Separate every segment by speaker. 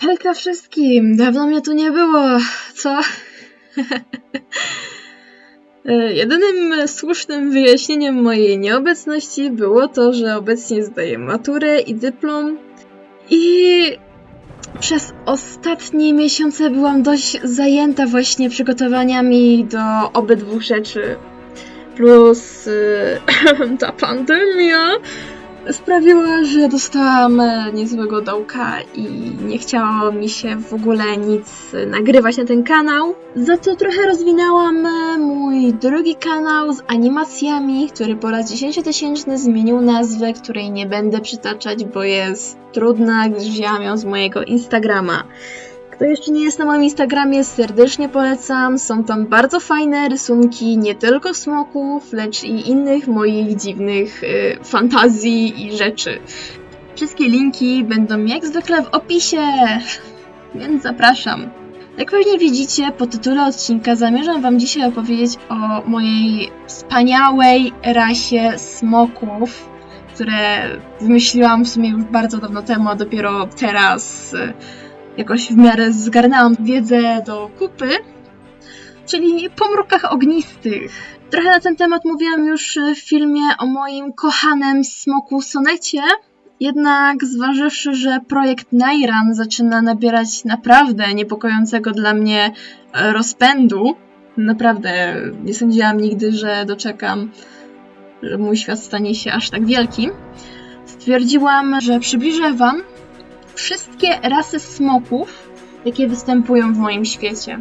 Speaker 1: Hejka wszystkim! Dawno mnie tu nie było, co? E, Jedynym słusznym wyjaśnieniem mojej nieobecności było to, że obecnie zdaję maturę i dyplom i przez ostatnie miesiące byłam dość zajęta właśnie przygotowaniami do obydwu rzeczy. Plus e, ta pandemia sprawiła, że dostałam e, niezłego dołka i nie chciało mi się w ogóle nic nagrywać na ten kanał. Za to trochę rozwinęłam e, mój drugi kanał z animacjami, który po raz 10 tysięczny zmienił nazwę, której nie będę przytaczać, bo jest trudna, gdyż wzięłam ją z mojego Instagrama. Kto jeszcze nie jest na moim Instagramie, serdecznie polecam. Są tam bardzo fajne rysunki, nie tylko smoków, lecz i innych moich dziwnych y, fantazji i rzeczy. Wszystkie linki będą jak zwykle w opisie, więc zapraszam. Jak pewnie widzicie, po tytule odcinka zamierzam Wam dzisiaj opowiedzieć o mojej wspaniałej rasie smoków, które wymyśliłam w sumie już bardzo dawno temu, a dopiero teraz y, jakoś w miarę zgarnęłam wiedzę do kupy, czyli pomrukach ognistych. Trochę na ten temat mówiłam już w filmie o moim kochanym smoku Sonecie, jednak zważywszy, że projekt Nairan zaczyna nabierać naprawdę niepokojącego dla mnie e, rozpędu, naprawdę nie sądziłam nigdy, że doczekam, że mój świat stanie się aż tak wielki, stwierdziłam, że przybliżę Wam wszystkie rasy smoków, jakie występują w moim świecie.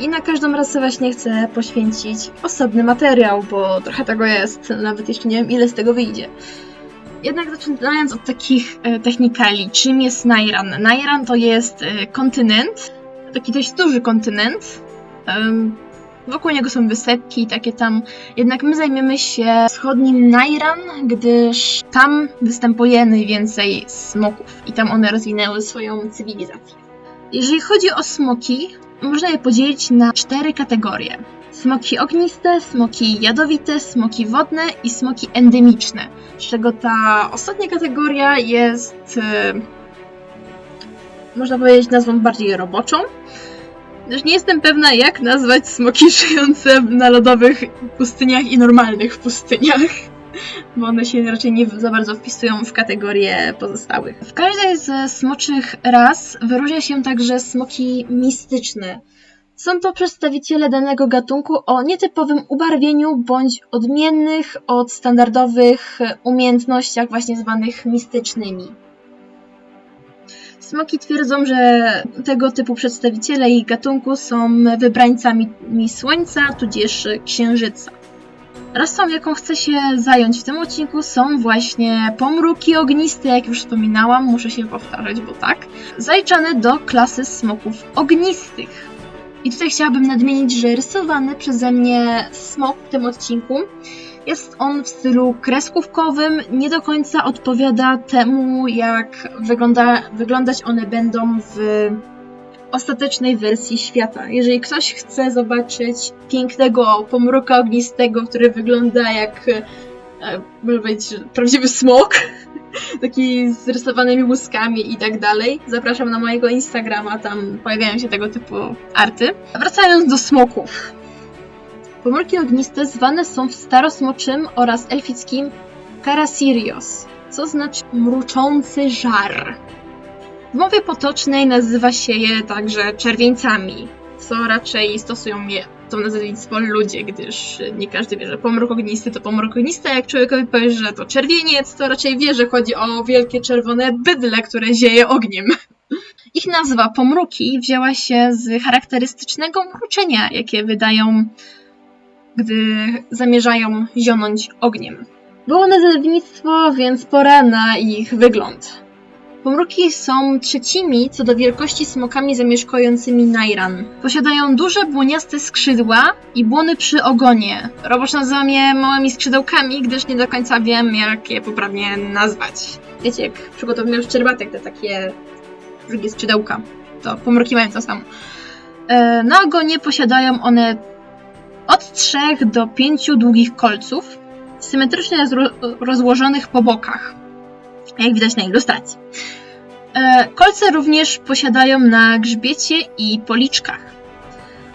Speaker 1: I na każdą rasę właśnie chcę poświęcić osobny materiał, bo trochę tego jest, nawet jeszcze nie wiem ile z tego wyjdzie. Jednak zaczynając od takich e, technikali, czym jest Nairan? Nairan to jest e, kontynent, taki dość duży kontynent. Wokół niego są wysepki, takie tam. Jednak my zajmiemy się wschodnim Nairan, gdyż tam występuje najwięcej smoków i tam one rozwinęły swoją cywilizację. Jeżeli chodzi o smoki, można je podzielić na cztery kategorie. Smoki ogniste, smoki jadowite, smoki wodne i smoki endemiczne. Z czego ta ostatnia kategoria jest, e, można powiedzieć, nazwą bardziej roboczą. Też nie jestem pewna, jak nazwać smoki żyjące na lodowych pustyniach i normalnych pustyniach, bo one się raczej nie za bardzo wpisują w kategorię pozostałych. W każdej ze smoczych ras wyróżnia się także smoki mistyczne. Są to przedstawiciele danego gatunku o nietypowym ubarwieniu bądź odmiennych od standardowych umiejętnościach właśnie zwanych mistycznymi. Smoki twierdzą, że tego typu przedstawiciele ich gatunku są wybrańcami Słońca, tudzież Księżyca. Rasą, jaką chcę się zająć w tym odcinku, są właśnie pomruki ogniste, jak już wspominałam, muszę się powtarzać, bo tak, zaliczane do klasy smoków ognistych. I tutaj chciałabym nadmienić, że rysowany przeze mnie smok w tym odcinku jest on w stylu kreskówkowym, nie do końca odpowiada temu, jak wygląda, wyglądać one będą w ostatecznej wersji świata. Jeżeli ktoś chce zobaczyć pięknego pomruka ognistego, który wygląda jak e, powiedzieć, prawdziwy smok, taki z rysowanymi łuskami i tak dalej, zapraszam na mojego Instagrama, tam pojawiają się tego typu arty. Wracając do smoków. Pomorki ogniste zwane są w starosmoczym oraz elfickim Karasirios, co znaczy mruczący żar. W mowie potocznej nazywa się je także czerwieńcami, co raczej stosują je to nazewnictwo ludzie, gdyż nie każdy wie, że pomrok ognisty to pomrok ognisty, a jak człowiekowi powie, że to czerwieniec, to raczej wie, że chodzi o wielkie czerwone bydle, które zieje ogniem. Ich nazwa pomruki wzięła się z charakterystycznego mruczenia, jakie wydają gdy zamierzają zionąć ogniem. Było nazewnictwo, więc pora na ich wygląd. Pomruki są trzecimi co do wielkości smokami zamieszkującymi Nairan. Posiadają duże błoniaste skrzydła i błony przy ogonie. Robocz nazywa je małymi skrzydełkami, gdyż nie do końca wiem, jak je poprawnie nazwać. Wiecie, jak przygotowujemy szczerbatek, te takie drugie skrzydełka, to pomruki mają to samo. E, Na ogonie posiadają one od 3 do 5 długich kolców, symetrycznie rozłożonych po bokach, jak widać na ilustracji. E, kolce również posiadają na grzbiecie i policzkach.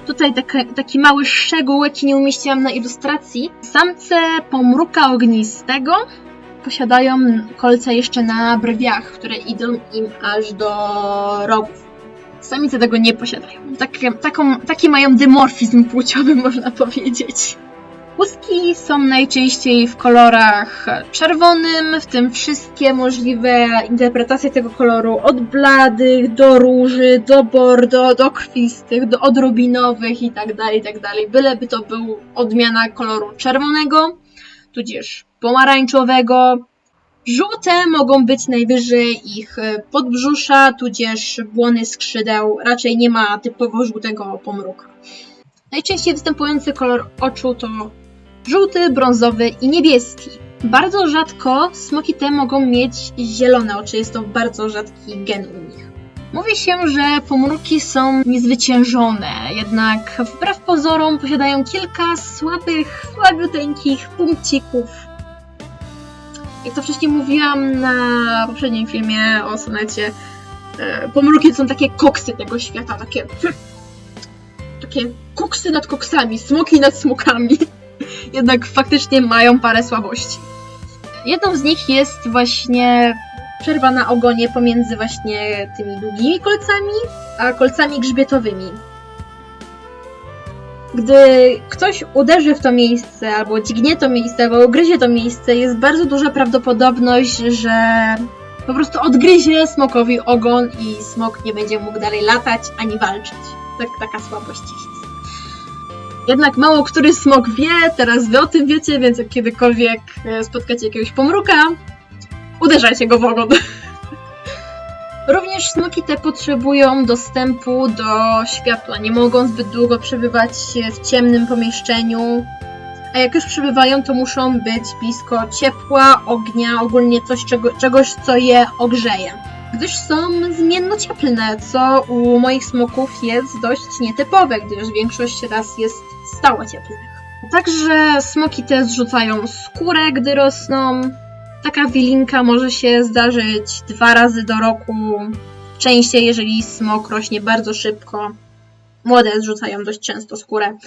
Speaker 1: Tutaj taki mały szczegół, jaki nie umieściłam na ilustracji. Samce pomruka ognistego posiadają kolce jeszcze na brwiach, które idą im aż do rogów. Samice tego nie posiadają. Takie, taką, taki mają dymorfizm płciowy, można powiedzieć. Łuski są najczęściej w kolorach czerwonym, w tym wszystkie możliwe interpretacje tego koloru, od bladych do róży, do bordo, do krwistych, do odrobinowych itd., itd. Byleby to był odmiana koloru czerwonego, tudzież pomarańczowego. Żółte mogą być najwyżej ich e, podbrzusza, tudzież błony skrzydeł. Raczej nie ma typowo żółtego pomruka. Najczęściej występujący kolor oczu to żółty, brązowy i niebieski. Bardzo rzadko smoki te mogą mieć zielone oczy, jest to bardzo rzadki gen u nich. Mówi się, że pomruki są niezwyciężone, jednak wbrew pozorom posiadają kilka słabych, słabiuteńkich punkcików. Jak to wcześniej mówiłam na poprzednim filmie o sonecie, e, pomruki są takie koksy tego świata, takie takie koksy nad koksami, smoki nad smokami. Jednak faktycznie mają parę słabości. Jedną z nich jest właśnie przerwa na ogonie pomiędzy właśnie tymi długimi kolcami, a kolcami grzbietowymi. Gdy ktoś uderzy w to miejsce, albo dźgnie to miejsce, albo ugryzie to miejsce, jest bardzo duża prawdopodobność, że po prostu odgryzie smokowi ogon i smok nie będzie mógł dalej latać ani walczyć. Tak, taka słabość jest. Jednak mało który smok wie, teraz wy o tym wiecie, więc jak kiedykolwiek e, spotkacie jakiegoś pomruka, uderzajcie go w ogon. Również smoki te potrzebują dostępu do światła. Nie mogą zbyt długo przebywać w ciemnym pomieszczeniu. A jak już przebywają, to muszą być blisko ciepła, ognia, ogólnie coś, czego, czegoś, co je ogrzeje. Gdyż są zmiennocieplne, co u moich smoków jest dość nietypowe, gdyż większość raz jest stałocieplnych. Także smoki te zrzucają skórę, gdy rosną. Taka wilinka może się zdarzyć dwa razy do roku. Częściej, jeżeli smok rośnie bardzo szybko. Młode zrzucają dość często skórę.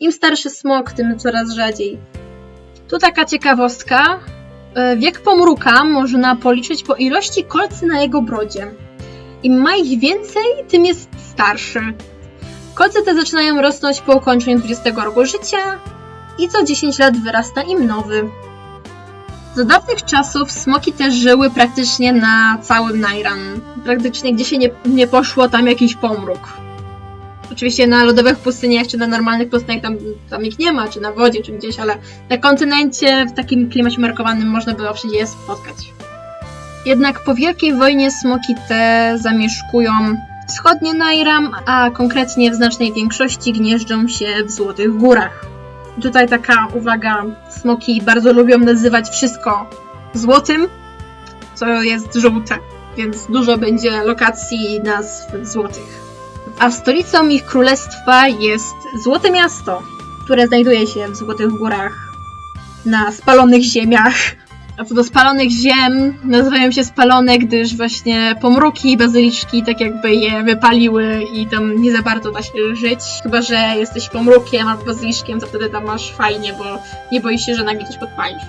Speaker 1: Im starszy smok, tym coraz rzadziej. Tu taka ciekawostka. E, Wiek pomruka można policzyć po ilości kolcy na jego brodzie. Im ma ich więcej, tym jest starszy. Kolce te zaczynają rosnąć po ukończeniu 20 roku życia i co 10 lat wyrasta im nowy. Za dawnych czasów smoki też żyły praktycznie na całym Nairan. Praktycznie gdzie się nie, nie poszło, tam jakiś pomruk. Oczywiście na lodowych pustyniach czy na normalnych pustyniach tam, tam ich nie ma, czy na wodzie, czy gdzieś, ale na kontynencie w takim klimacie markowanym można było wszędzie je spotkać. Jednak po Wielkiej Wojnie smoki te zamieszkują wschodnie Nairam, a konkretnie w znacznej większości gnieżdżą się w Złotych Górach. Tutaj taka uwaga, smoki bardzo lubią nazywać wszystko złotym, co jest żółte, więc dużo będzie lokacji nazw złotych. A stolicą ich królestwa jest Złote Miasto, które znajduje się w Złotych Górach na spalonych ziemiach. A co do spalonych ziem, nazywają się spalone, gdyż właśnie pomruki i bazyliczki tak jakby je wypaliły i tam nie za bardzo da się żyć. Chyba, że jesteś pomrukiem albo bazyliszkiem, to wtedy tam masz fajnie, bo nie boisz się, że nagle coś podpalisz.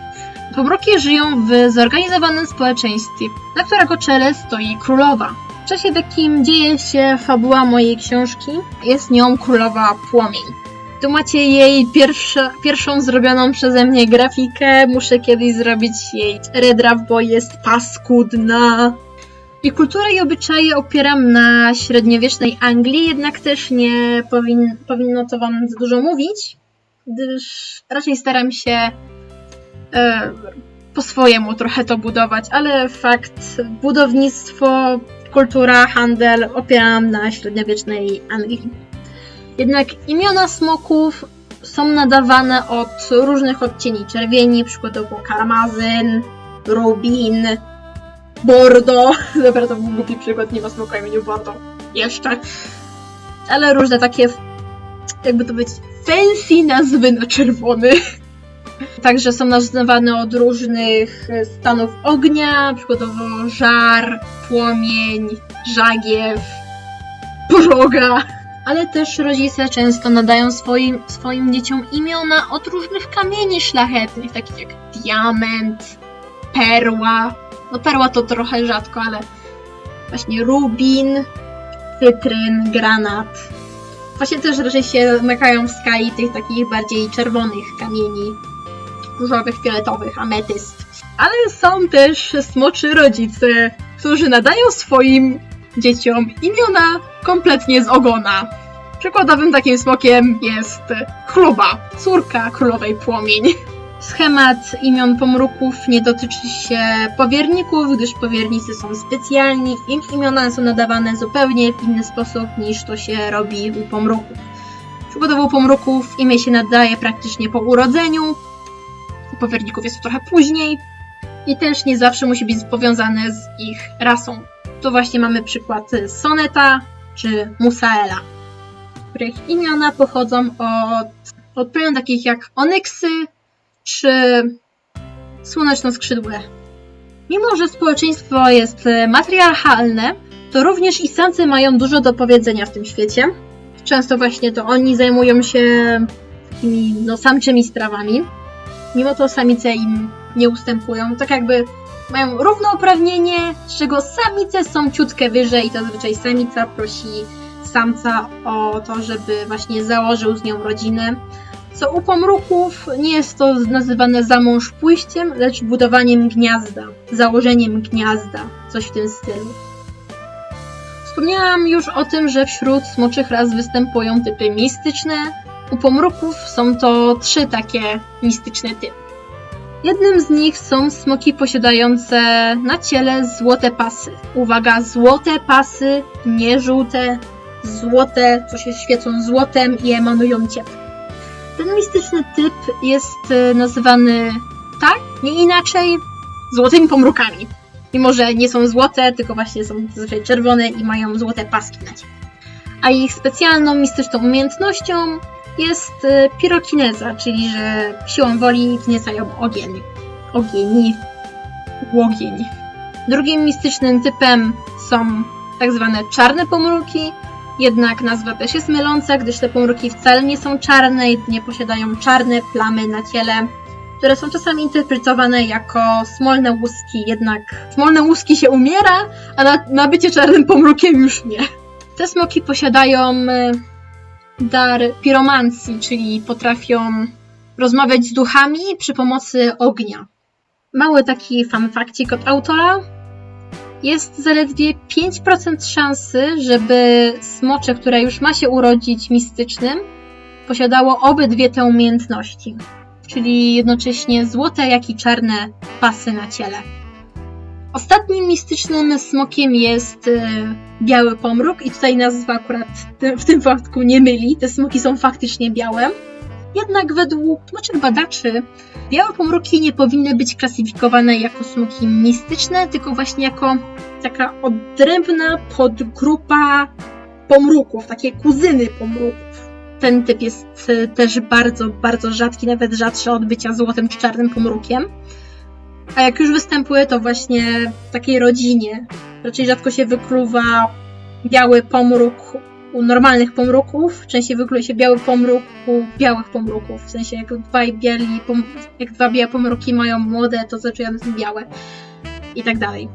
Speaker 1: Pomruki żyją w zorganizowanym społeczeństwie, na którego czele stoi królowa. W czasie, w dzieje się fabuła mojej książki, jest nią królowa płomień. Tu macie jej pierwsza, pierwszą zrobioną przeze mnie grafikę. Muszę kiedyś zrobić jej redraw, bo jest paskudna. I kulturę i obyczaje opieram na średniowiecznej Anglii, jednak też nie powin, powinno to wam za dużo mówić, gdyż raczej staram się e, po swojemu trochę to budować, ale fakt, budownictwo, kultura, handel opieram na średniowiecznej Anglii. Jednak imiona smoków są nadawane od różnych odcieni czerwieni, przykładowo karmazyn, rubin, bordo. Dobra, to był głupi przykład, nie ma smoka imieniu bordo. Jeszcze. Ale różne takie, jakby to być, fancy nazwy na czerwony. Także są nazywane od różnych e, stanów ognia, przykładowo żar, płomień, żagiew, proga. Ale też rodzice często nadają swoim, swoim dzieciom imiona od różnych kamieni szlachetnych, takich jak diament, perła. No perła to trochę rzadko, ale właśnie rubin, cytryn, granat. Właśnie też raczej się zamykają w skali tych takich bardziej czerwonych kamieni, różowych, fioletowych, ametyst. Ale są też smoczy rodzice, którzy nadają swoim dzieciom imiona kompletnie z ogona. Przykładowym takim smokiem jest chluba, córka królowej płomień. Schemat imion pomruków nie dotyczy się powierników, gdyż powiernicy są specjalni, im imiona są nadawane zupełnie w inny sposób niż to się robi u pomruków. Przykładowo u pomruków imię się nadaje praktycznie po urodzeniu, u powierników jest to trochę później i też nie zawsze musi być powiązane z ich rasą. Tu właśnie mamy przykład Soneta czy Musaela, których imiona pochodzą od, od plemion takich jak Onyksy czy Słoneczno-skrzydłe. Mimo, że społeczeństwo jest matriarchalne, to również i samce mają dużo do powiedzenia w tym świecie. Często właśnie to oni zajmują się takimi no, samczymi sprawami. Mimo to samice im nie ustępują. Tak jakby mają równouprawnienie, z czego samice są ciutkę wyżej i zazwyczaj samica prosi samca o to, żeby właśnie założył z nią rodzinę. Co u pomruków nie jest to nazywane za mąż pójściem, lecz budowaniem gniazda, założeniem gniazda, coś w tym stylu. Wspomniałam już o tym, że wśród smoczych ras występują typy mistyczne. U pomruków są to trzy takie mistyczne typy. Jednym z nich są smoki posiadające na ciele złote pasy. Uwaga, złote pasy, nie żółte, złote, co się świecą złotem i emanują ciepło. Ten mistyczny typ jest e, nazywany tak, nie inaczej, złotymi pomrukami. Mimo, że nie są złote, tylko właśnie są zazwyczaj czerwone i mają złote paski na ciele. A ich specjalną mistyczną umiejętnością jest e, pirokineza, czyli że siłą woli wzniecają ogień. Ogień. Łogień. Drugim mistycznym typem są tak zwane czarne pomruki, jednak nazwa też jest myląca, gdyż te pomruki wcale nie są czarne, jedynie posiadają czarne plamy na ciele, które są czasami interpretowane jako smolne łuski, jednak smolne łuski się umiera, a na, na bycie czarnym pomrukiem już nie. Te smoki posiadają e, dar piromancji, czyli potrafią rozmawiać z duchami przy pomocy ognia. Mały taki fanfakcik od autora. Jest zaledwie 5% szansy, żeby smocze, które już ma się urodzić mistycznym, posiadało obydwie te umiejętności. Czyli jednocześnie złote, jak i czarne pasy na ciele. Ostatnim mistycznym smokiem jest e, biały pomruk i tutaj nazwa akurat w tym wypadku nie myli. Te smoki są faktycznie białe. Jednak według tłumaczek badaczy białe pomruki nie powinny być klasyfikowane jako smoki mistyczne, tylko właśnie jako taka odrębna podgrupa pomruków, takie kuzyny pomruków. Ten typ jest e, też bardzo, bardzo rzadki, nawet rzadszy od bycia złotym czy czarnym pomrukiem. A jak już występuje, to właśnie w takiej rodzinie. Raczej rzadko się wykluwa biały pomruk u normalnych pomruków. Częściej wykluje się biały pomruk u białych pomruków. W sensie jak dwaj biali, pom- jak dwa białe pomruki mają młode, to zaczynają z białe. I tak dalej.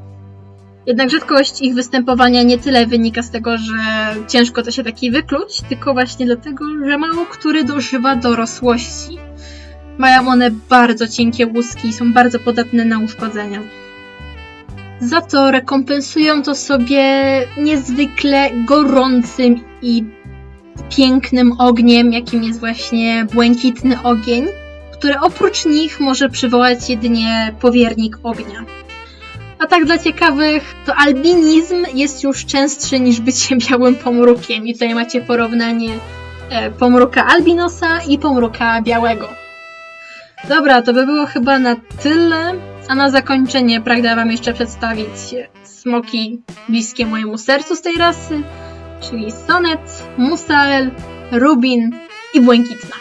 Speaker 1: Jednak rzadkość ich występowania nie tyle wynika z tego, że ciężko to się taki wykluć, tylko właśnie dlatego, że mało który dożywa dorosłości. Mają one bardzo cienkie łuski i są bardzo podatne na uszkodzenia. Za to rekompensują to sobie niezwykle gorącym i pięknym ogniem, jakim jest właśnie błękitny ogień, który oprócz nich może przywołać jedynie powiernik ognia. A tak dla ciekawych, to albinizm jest już częstszy niż bycie białym pomrukiem. I tutaj macie porównanie e, pomruka albinosa i pomruka białego. Dobra, to by było chyba na tyle. A na zakończenie pragnę Wam jeszcze przedstawić smoki bliskie mojemu sercu z tej rasy, czyli Sonet, Musael, Rubin i Błękitna.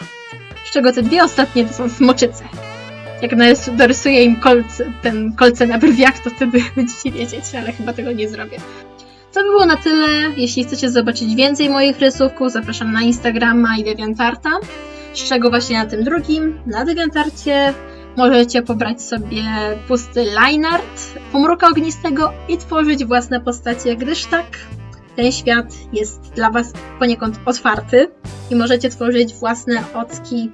Speaker 1: Z czego te dwie ostatnie to są smoczyce. jak dorysuję im kolce, ten kolce na brwiach, to wtedy będziecie wiedzieć, ale chyba tego nie zrobię. To by było na tyle. Jeśli chcecie zobaczyć więcej moich rysówków, zapraszam na Instagrama i Deviantarta, z czego właśnie na tym drugim, na Deviantarcie możecie pobrać sobie pusty lineart, pomruka ognistego i tworzyć własne postacie, gdyż tak, ten świat jest dla Was poniekąd otwarty i możecie tworzyć własne ocki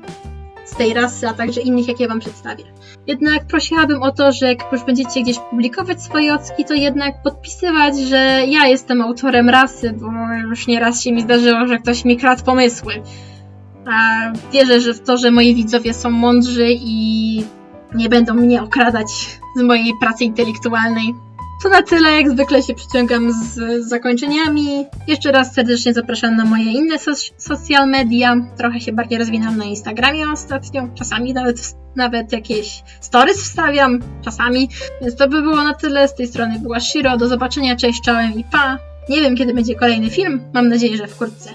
Speaker 1: z tej rasy, a także innych, jakie Wam przedstawię. Jednak prosiłabym o to, że jak już będziecie gdzieś publikować swoje ocki, to jednak podpisywać, że ja jestem autorem rasy, bo już nieraz się mi zdarzyło, że ktoś mi kradł pomysły. A wierzę, że w to, że moi widzowie są mądrzy i nie będą mnie okradać z mojej pracy intelektualnej. To na tyle, jak zwykle się przyciągam z zakończeniami. Jeszcze raz serdecznie zapraszam na moje inne soc- social media. Trochę się bardziej rozwinam na Instagramie ostatnio. Czasami nawet, nawet jakieś stories wstawiam. Czasami. Więc to by było na tyle. Z tej strony była Shiro. Do zobaczenia. Cześć, czołem i pa. Nie wiem, kiedy będzie kolejny film. Mam nadzieję, że wkrótce.